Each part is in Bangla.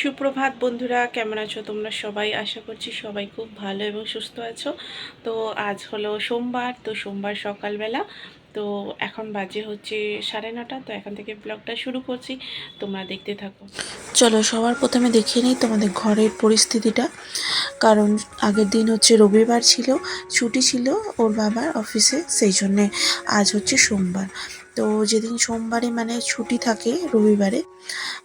সুপ্রভাত বন্ধুরা, কেমন আছো তোমরা সবাই? আশা করছি সবাই খুব ভালো এবং সুস্থ আছো। তো আজ হলো সোমবার, তো সোমবার সকালবেলা। তো এখন বাজে হচ্ছে সাড়ে নটা, তো এখন থেকে ব্লগটা শুরু করছি। তোমরা দেখতে থাকো। চলো সবার প্রথমে দেখিয়ে নিই তোমাদের ঘরের পরিস্থিতিটা। কারণ আগের দিন হচ্ছে রবিবার ছিল, ছুটি ছিল ওর বাবার অফিসে, সেই জন্যে আজ হচ্ছে সোমবার। তো যেদিন সোমবারে মানে ছুটি থাকে রবিবারে,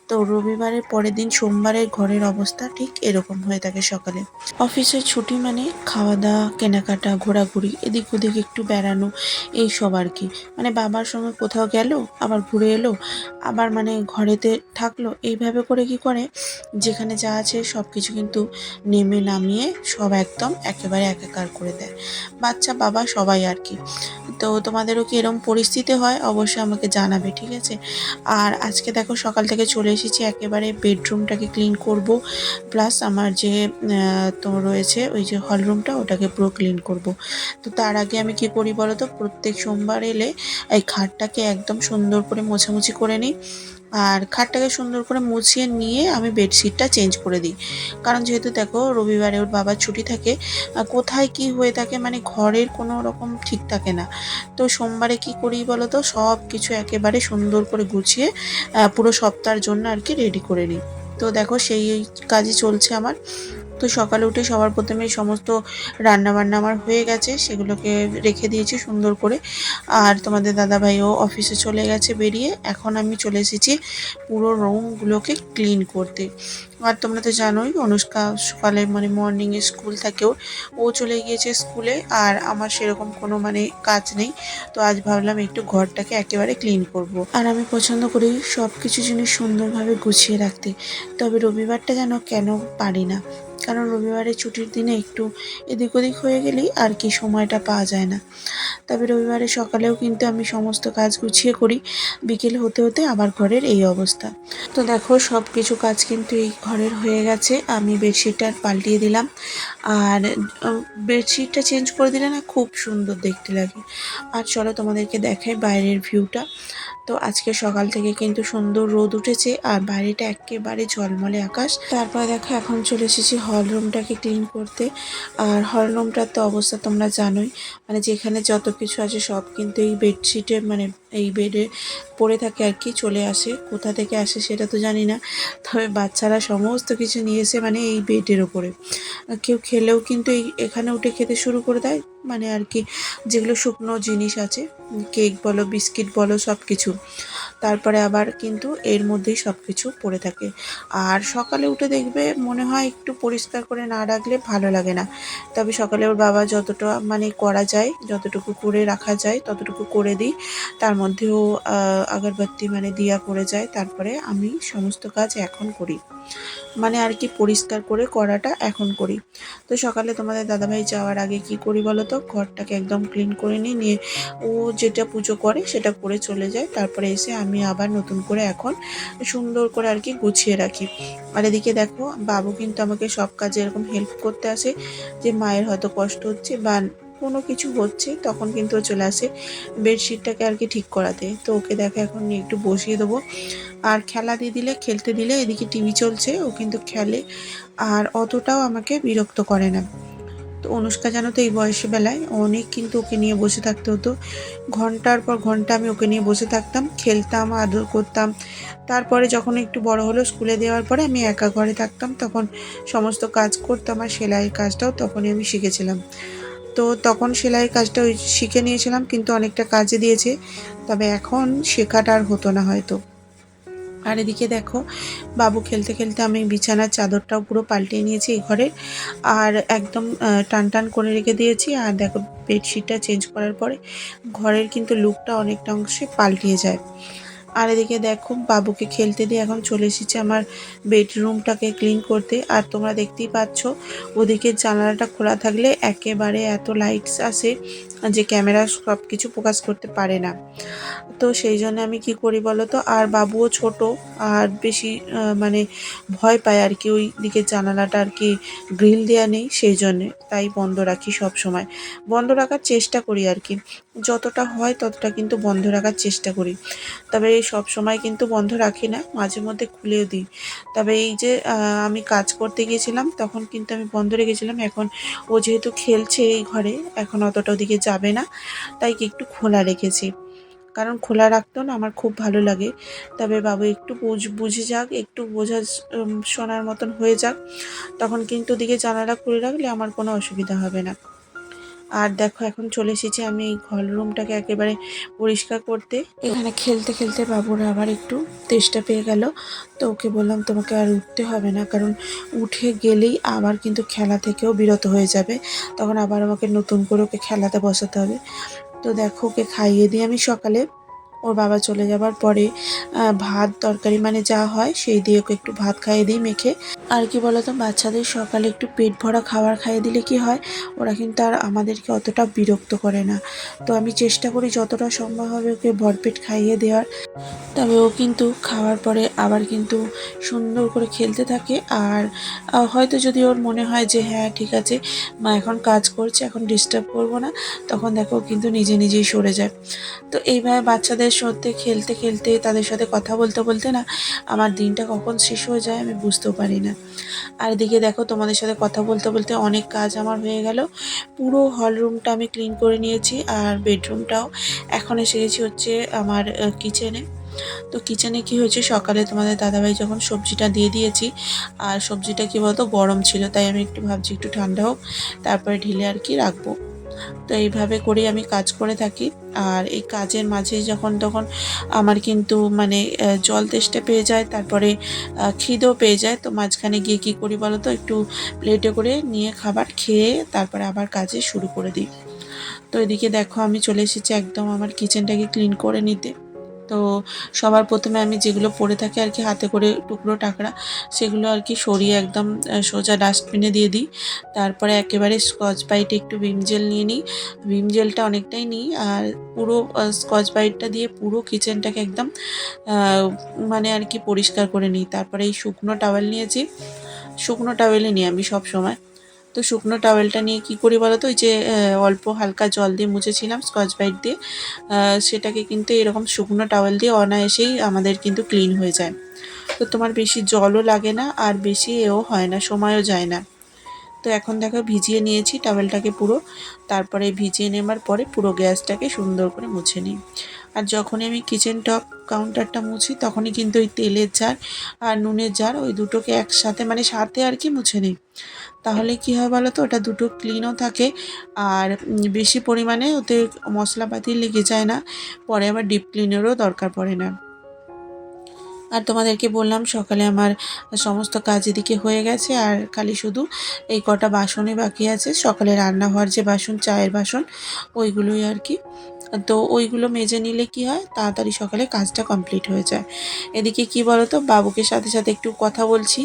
তো রবিবারের পরের দিন সোমবারের ঘরের অবস্থা ঠিক এরকম হয়ে থাকে সকালে। অফিসের ছুটি মানে খাওয়া দাওয়া কেনাকাটা, ঘোরাঘুরি, এদিক ওদিক একটু বেড়ানো এই সব আর কি। মানে বাবার সঙ্গে কোথাও গেল, আবার ঘুরে এলো, আবার মানে ঘরেতে থাকল, এইভাবে করে কি করে? যেখানে যা আছে সব কিছু কিন্তু নেমে নামিয়ে সব একদম একেবারে একাকার করে দেয়। বাচ্চা বাবা সবাই আর কি। তো তোমাদেরও কি এরকম পরিস্থিতি হয়? অবশ্যই আমাকে জানাবে, ঠিক আছে? আর আজকে দেখো সকাল থেকে চলে এসেছি, একেবারে বেডরুমটাকে ক্লিন করব, প্লাস আমার যে তো রয়েছে ওই যে হল রুমটা, ওটাকে পুরো ক্লিন করব। তো তার আগে আমি কি করি বলো তো? প্রত্যেক সোমবার এলে এই খাটটাকে একদম সুন্দর করে মোছামুছি করে নিই। আর খাটটাকে সুন্দর করে মুছিয়ে নিয়ে আমি বেডশিটটা চেঞ্জ করে দিই। কারণ যেহেতু দেখো রবিবারে ওর বাবার ছুটি থাকে কোথায় কি হয়ে থাকে মানে ঘরের কোনো রকম ঠিক থাকে না। তো সোমবারে কি করি বলো তো সব কিছু একেবারে সুন্দর করে গুছিয়ে পুরো সপ্তাহের জন্য আর কি রেডি করে নিই। তো দেখো সেই কাজই চলছে আমার। তো সকালে উঠে সবার প্রথমে সমস্ত রান্না বান্না আমার হয়ে গেছে, সেগুলোকে রেখে দিয়েছি সুন্দর করে। আর তোমাদের দাদাভাইও অফিসে চলে গেছে বেরিয়ে, এখন আমি চলে এসেছি পুরো রুমগুলোকে ক্লিন করতে। আর তোমরা তো জানোই, অনুষ্কা সকালে মানে মর্নিংয়ে স্কুল থাকেও, ও চলে গিয়েছে স্কুলে, আর আমার সেরকম কোনো মানে কাজ নেই। তো আজ ভাবলাম একটু ঘরটাকে একেবারে ক্লিন করব। আর আমি পছন্দ করি সব কিছু জিনিস সুন্দরভাবে গুছিয়ে রাখতে, তবে রবিবারটা যেন কেন পারি না। কারণ রবিবারে ছুটির দিনে একটু এদিক ওদিক হয়ে গেলেই আর কি সময়টা পাওয়া যায় না। তবে রবিবারে সকালেও কিন্তু আমি সমস্ত কাজ গুছিয়ে করি। বিকেল হতে হতে আবার ঘরের এই অবস্থা। তো দেখো সব কিছু কাজ কিন্তু এই ঘরের হয়ে গেছে। আমি বেডশিটটা পাল্টিয়ে দিলাম। আর বেডশিটটা চেঞ্জ করে দিলে না খুব সুন্দর দেখতে লাগে। আর চলো তোমাদেরকে দেখাই বাইরের ভিউটা। তো আজকে সকাল থেকে কিন্তু সুন্দর রোদ উঠেছে আর বাইরেটা একেবারে ঝলমলে আকাশ। তারপর দেখো, এখন চলে এসেছি হল রুমটাকে ক্লিন করতে। আর হল রুমটার তো অবস্থা তোমরা জানোই। মানে যেখানে যত কিছু আছে সব কিন্তু এই বেডশিটে মানে এই বেডে পড়ে থাকে আর কি, চলে আসে। কোথা থেকে আসে সেটা তো জানি না। তবে বাচ্চারা সমস্ত কিছু নিয়ে এসে মানে এই বেডের ওপরে। কেউ খেলেও কিন্তু এই এখানে উঠে খেতে শুরু করে দেয়। মানে আর কি যেগুলো শুকনো জিনিস আছে, কেক বলো, বিস্কিট বলো সব কিছু তারপরে আবার কিন্তু এর মধ্যেই সব কিছু পড়ে থাকে। আর সকালে উঠে দেখবে মনে হয় একটু পরিষ্কার করে না রাখলে ভালো লাগে না। তবে সকালে ওর বাবা যতটা মানে করা যায়, যতটুকু করে রাখা যায়, ততটুকু করে দিই। তার মধ্যেও আগরবাতি মানে দিয়া করে যায়। তারপরে আমি সমস্ত কাজ এখন করি। মানে আর কি পরিষ্কার করে করাটা এখন করি। তো সকালে তোমাদের দাদাভাই যাওয়ার আগে কি করি বলো তো ঘরটাকে একদম ক্লিন করে নিই নিয়ে ও যেটা পুজো করে সেটা করে চলে যায়। তারপরে এসে আমি আবার নতুন করে এখন সুন্দর করে আর কি গুছিয়ে রাখি। আর এদিকে দেখো, বাবু কিন্তু আমাকে সব কাজে এরকম হেল্প করতে আসে, যে মায়ের হয়তো কষ্ট হচ্ছে বা কোনো কিছু হচ্ছে, তখন কিন্তু চলে আসে বেডশিটটাকে আর কি ঠিক করাতে। তো ওকে দেখো, এখন একটু বসিয়ে দেবো। আর খেলা দিয়ে দিলে, খেলতে দিলে এদিকে টিভি চলছে, ও কিন্তু খেলে, আর অতটাও আমাকে বিরক্ত করে না। তো অনুষ্কা জানো তো এই বয়সে বেলায় অনেক কিন্তু ওকে নিয়ে বসে থাকতে হতো। ঘণ্টার পর ঘণ্টা আমি ওকে নিয়ে বসে থাকতাম, খেলতাম, আদর করতাম। তারপরে যখন একটু বড় হলো স্কুলে দেওয়ার পরে আমি একা ঘরে থাকতাম, তখন সমস্ত কাজ করতাম আর সেলাইয়ের কাজটাও তখনই আমি শিখেছিলাম। তো তখন সেলাইয়ের কাজটা ওই শিখে নিয়েছিলাম, কিন্তু অনেকটা কাজে দিয়েছে, তবে এখন শেখাটা আর হতো না হয়তো। আর এদিকে দেখো, বাবু খেলতে খেলতে আমি বিছানার চাদরটাও পুরো পাল্টিয়ে নিয়েছি এই ঘরে আর একদম টান টান করে রেখে দিয়েছি। আর দেখো, বেডশিটটা চেঞ্জ করার পরে ঘরের কিন্তু লুকটা অনেকটা অংশে পাল্টিয়ে যায়। আর এদিকে দেখো, বাবুকে খেলতে দিয়ে এখন চলে এসেছে আমার বেডরুমটাকে ক্লিন করতে। আর তোমরা দেখতেই পাচ্ছ, ওদিকে জানালাটা খোলা থাকলে একেবারে এত লাইটস আসে যে ক্যামেরা সব কিছু ফোকাস করতে পারে না। তো সেই জন্য আমি কি করি বলো তো? আর বাবুও ছোট, আর বেশি মানে ভয় পায় আর কি। ওই দিকে জানালাটা আর কি গ্রিল দেওয়া নেই, সেই জন্যে তাই বন্ধ রাখি সব সময়। বন্ধ রাখার চেষ্টা করি আর কি। যতটা হয় ততটা কিন্তু বন্ধ রাখার চেষ্টা করি। তবে সব সময় কিন্তু বন্ধ রাখি না, মাঝে মধ্যে খুলেও দিই। তবে এই যে আমি কাজ করতে গিয়েছিলাম তখন কিন্তু আমি বন্ধ রেখেছিলাম। এখন ও যেহেতু খেলছে এই ঘরে, এখন অতটা ওদিকে যাবে না, তাই একটু খোলা রেখেছি। কারণ খোলা রাখতেও না আমার খুব ভালো লাগে। তবে বাবু একটু বুঝ, বুঝে যাক, একটু বোঝা শোনার মতন হয়ে যাক। তখন কিন্তু ওদিকে জানালা খুলে রাখলে আমার কোনো অসুবিধা হবে না। আর দেখো এখন চলে এসেছি আমি এই ঘর রুমটাকে একেবারে পরিষ্কার করতে। এখানে খেলতে খেলতে বাবুর আবার একটু তেষ্টা পেয়ে গেল। তো ওকে বললাম, তোমাকে আর উঠতে হবে না, কারণ উঠে গেলেই আবার কিন্তু খেলা থেকেও বিরত হয়ে যাবে। তখন আবার আমাকে নতুন করে ওকে খেলাতে বসাতে হবে। তো দেখো ওকে খাইয়ে দিই আমি সকালে ওর বাবা চলে যাবার পরে ভাত, তরকারি মানে যা হয় সেই দিয়ে ওকে একটু ভাত খাইয়ে দিই মেখে। আর কি বলতো, বাচ্চাদের সকালে একটু পেট ভরা খাবার খাইয়ে দিলে কি হয়, ওরা কিন্তু আর আমাদেরকে অতটা বিরক্ত করে না। তো আমি চেষ্টা করি যতটা সম্ভব হবে ওকে ভরপেট খাইয়ে দেওয়ার। তবে ও কিন্তু খাওয়ার পরে আবার কিন্তু সুন্দর করে খেলতে থাকে। আর হয়তো যদি ওর মনে হয় যে হ্যাঁ ঠিক আছে, মা এখন কাজ করছে, এখন ডিস্টার্ব করব না, তখন দেখো কিন্তু নিজে নিজেই সরে যায়। তো এইভাবে বাচ্চাদের সাথে খেলতে খেলতে, তাদের সাথে কথা বলতে বলতে না আমার দিনটা কখন শেষ হয়ে যায় আমি বুঝতেও পারি না। আর এদিকে দেখো তোমাদের সাথে কথা বলতে বলতে অনেক কাজ আমার হয়ে গেল। পুরো হল রুমটা আমি ক্লিন করে নিয়েছি আর বেডরুমটাও এখন এসে গেছি হচ্ছে আমার কিচেনে তো কিচেনে কি হয়েছে? সকালে তোমাদের দাদাভাই যখন সবজিটা দিয়ে দিয়েছি, আর সবজিটা কি বলতো? গরম ছিল, তাই আমি একটু ভাবছি একটু ঠান্ডা হোক, তারপরে ঢিলে আর কি রাখব। তো এইভাবে করেই আমি কাজ করে থাকি। আর এই কাজের মাঝে যখন তখন আমার কিন্তু মানে জল তেষ্টা পেয়ে যায়, তারপরে খিদেও পেয়ে যায়। তো মাঝখানে গিয়ে কী করি বলো তো একটু প্লেটে করে নিয়ে খাবার খেয়ে তারপরে আবার কাজে শুরু করে দিই। তো এদিকে দেখো আমি চলে এসেছি একদম আমার কিচেনটাকে ক্লিন করে নিতে। তো সবার প্রথমে আমি যেগুলো পড়ে থাকি আর কি, হাতে করে টুকরো টাকরা, সেগুলো আর কি সরিয়ে একদম সোজা ডাস্টবিনে দিয়ে দিই। তারপরে একেবারে স্কচ বাইটে একটু ভিম জেল নিয়ে নিই। ভিম জেলটা অনেকটাই নিই আর পুরো স্কচ বাইটটা দিয়ে পুরো কিচেনটাকে একদম মানে আর কি পরিষ্কার করে নিই। তারপরে এই শুকনো টাওয়েল নিয়েছি। শুকনো টাওয়েলই নিই আমি সব সময় তো শুকনো টাওয়েলটা নিয়ে কি করি বলো তো? ওই যে অল্প হালকা জল দিয়ে মুছেছিলাম স্কচ বাইট দিয়ে। সেটাকে কিন্তু এরকম শুকনো টাওয়েল দিয়ে অনায়াসেই আমাদের কিন্তু ক্লিন হয়ে যায়। তো তোমার বেশি জলও লাগে না, আর বেশি এও হয় না, সময়ও যায় না। তো এখন দেখো ভিজিয়ে নিয়েছি টাওয়েলটাকে পুরো। তারপরে ভিজিয়ে নেবার পরে পুরো গ্যাসটাকে সুন্দর করে মুছে নিই। আর যখনই আমি কিচেন টপ কাউন্টারটা মুছি, তখনই কিন্তু ওই তেলের জার আর নুনের জার ওই দুটোকে একসাথে মানে সাথে আর কি মুছে নিই। তাহলে কি হয় বলো তো? ওটা দুটো ক্লিনও থাকে আর বেশি পরিমাণে ওতে মশলাপাতি লেগে যায় না। পরে আবার ডিপ ক্লিনেরও দরকার পড়ে না। আর তোমাদেরকে বললাম, সকালে আমার সমস্ত কাজ এদিকে হয়ে গেছে, আর খালি শুধু এই কটা বাসনই বাকি আছে। সকালে রান্না হওয়ার যে বাসন, চায়ের বাসন, ওইগুলোই আর কি। তো ওইগুলো মেজে নিলে কি হয়? তাড়াতাড়ি সকালে কাজটা কমপ্লিট হয়ে যায়। এদিকে কি বলতো, বাবুকে সাথে সাথে একটু কথা বলছি,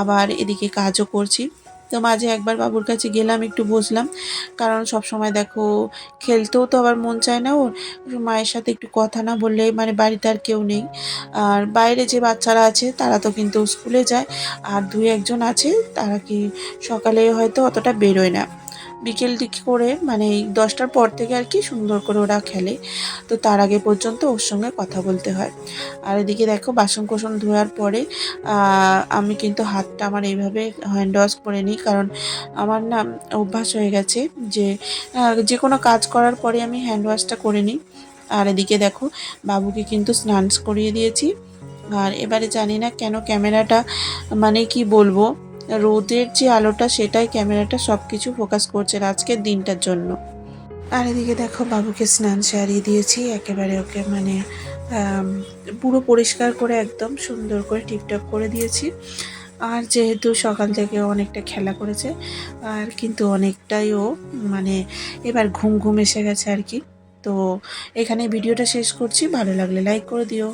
আবার এদিকে কাজও করছি। তো মাঝে একবার বাবুর কাছে গেলাম, একটু বসলাম কারণ সব সময় দেখো, খেলতেও তো আবার মন চায় না ওর। মায়ের সাথে একটু কথা না বললে মানে বাড়িতে আর কেউ নেই। আর বাইরে যে বাচ্চারা আছে, তারা তো কিন্তু স্কুলে যায়। আর দুই একজন আছে, তারা কি সকালে হয়তো অতটা বেরোয় না। বিকেল দিক করে মানে এই দশটার পর থেকে আর কি সুন্দর করে ওরা খেলে। তো তার আগে পর্যন্ত ওর সঙ্গে কথা বলতে হয়। আর এদিকে দেখো বাসন কোসন ধোয়ার পরে আমি কিন্তু হাতটা আমার এইভাবে হ্যান্ড ওয়াশ করে নিই। কারণ আমার না অভ্যাস হয়ে গেছে যে যে কোনো কাজ করার পরে আমি হ্যান্ড ওয়াশটা করে নিই। আর এদিকে দেখো, বাবুকে কিন্তু স্নান করিয়ে দিয়েছি। আর এবারে জানি না কেন ক্যামেরাটা মানে কি বলব রোদের যে আলোটা, সেটাই ক্যামেরাটা সব কিছু ফোকাস করছে আজকের দিনটার জন্য। আর এদিকে দেখো, বাবুকে স্নান সারিয়ে দিয়েছি। একেবারে ওকে মানে পুরো পরিষ্কার করে একদম সুন্দর করে টিপটপ করে দিয়েছি। আর যেহেতু সকাল থেকে অনেকটা খেলা করেছে, আর কিন্তু অনেকটাই ও মানে এবার ঘুম ঘুম এসে গেছে আর কি। তো এখানে ভিডিওটা শেষ করছি। ভালো লাগলে লাইক করে দিও।